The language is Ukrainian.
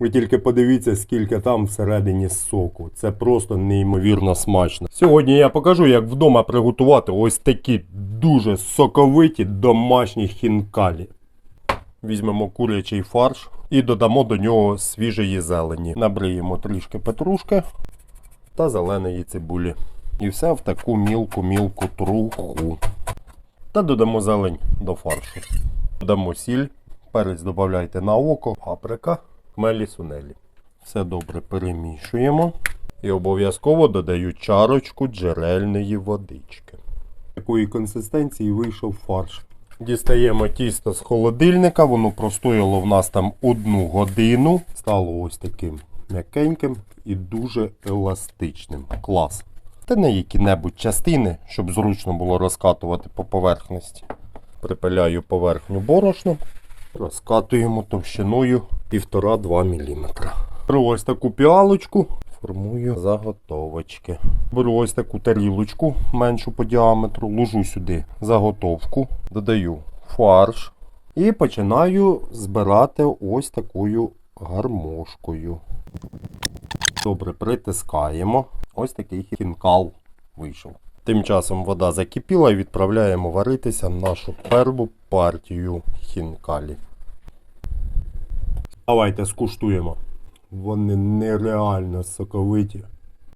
Ви тільки подивіться, скільки там всередині соку. Це просто неймовірно смачно. Сьогодні я покажу, як вдома приготувати ось такі дуже соковиті домашні хінкалі. Візьмемо курячий фарш і додамо до нього свіжої зелені. Набриємо трішки петрушки та зеленої цибулі. І все в таку мілку-мілку труху. Та додамо зелень до фаршу. Додамо сіль, перець додавайте на око, паприка, хмелі сунелі. Все добре перемішуємо. І обов'язково додаю чарочку джерельної водички. Такої консистенції вийшов фарш. Дістаємо тісто з холодильника, воно простояло в нас там одну годину. Стало ось таким м'якеньким і дуже еластичним. Клас. Та не які-небудь частини, щоб зручно було розкатувати по поверхності. Припиляю поверхню борошном, розкатуємо товщиною 1,5-2 мм. Беру ось таку піалочку, формую заготовочки. Беру ось таку тарілочку меншу по діаметру, ложу сюди заготовку, додаю фарш і починаю збирати ось такою гармошкою. Добре, притискаємо. Ось такий хінкал вийшов. Тим часом вода закипіла і відправляємо варитися нашу першу партію хінкалі. Давайте скуштуємо. Вони нереально соковиті.